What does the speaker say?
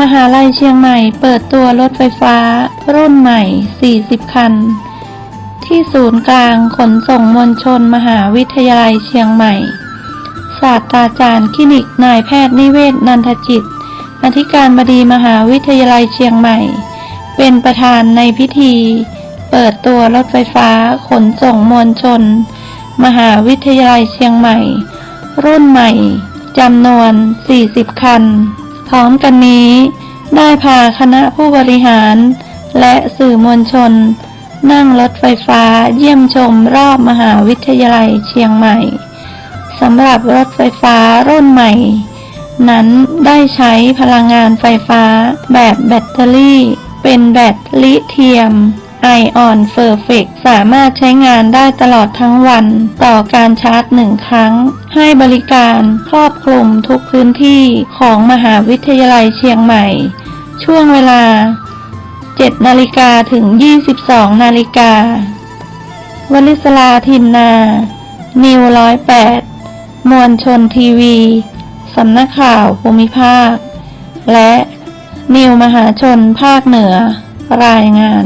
มหาลัยเชียงใหม่เปิดตัวรถไฟฟ้า รุ่นใหม่ 40 คัน ที่ศูนย์กลางขนส่งมวลชนมหาวิทยาลัยเชียงใหม่ ศาสตราจารย์คลินิกนายแพทย์นิเวศนันทจิต อธิการบดีมหาวิทยาลัยเชียงใหม่ เป็นประธานในพิธี เปิดตัวรถไฟฟ้าขนส่งมวลชน มหาวิทยาลัยเชียงใหม่ รุ่นใหม่จำนวน 40 คัน พร้อมกันนี้ ได้พาคณะผู้บริหาร และสื่อมวลชน นั่งรถไฟฟ้าเยี่ยมชมรอบมหาวิทยาลัยเชียงใหม่สำหรับรถไฟฟ้ารุ่นใหม่ นั้นได้ใช้พลังงานไฟฟ้าแบบแบตเตอรี่ เป็นแบตลิเธียม ไอออนเฟอร์เฟกสามารถใช้งานได้ตลอดทั้งวัน ต่อการชาร์จหนึ่งครั้ง ให้บริการครอบคลุมทุกพื้นที่ของมหาวิทยาลัยเชียงใหม่ ช่วงเวลา 7 นาฬิกาถึง 22 นาฬิกาวลิศลาทินนา นิวร้อยแปดมวลชนทีวี สำนักข่าวภูมิภาค และนิวมหาชนภาคเหนือ รายงาน